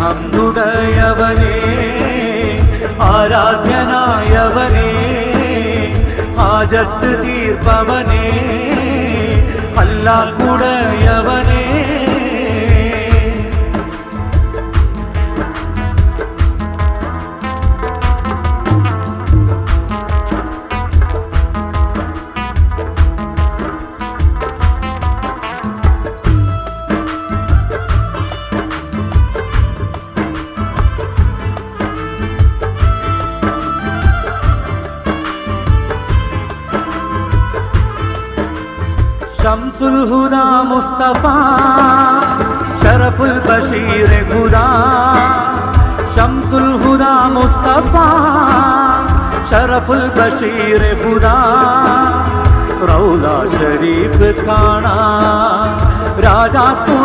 அன்புடையவனே ஆராத்தியனாயவனே ஆஜத்து தீர்ப்பவனே அல்லாஹ் கூட ശംസുൽ ഹുദ മുസ്തഫ ഷറഫുൽ ബഷീർ ഖുദാ ശംസുൽ ഹുദ മുസ്തഫ ഷറഫുൽ ബഷീർ ഖുദാ റൗല ഷരീഫ് കാണാ രാജാ തുണച്ചിട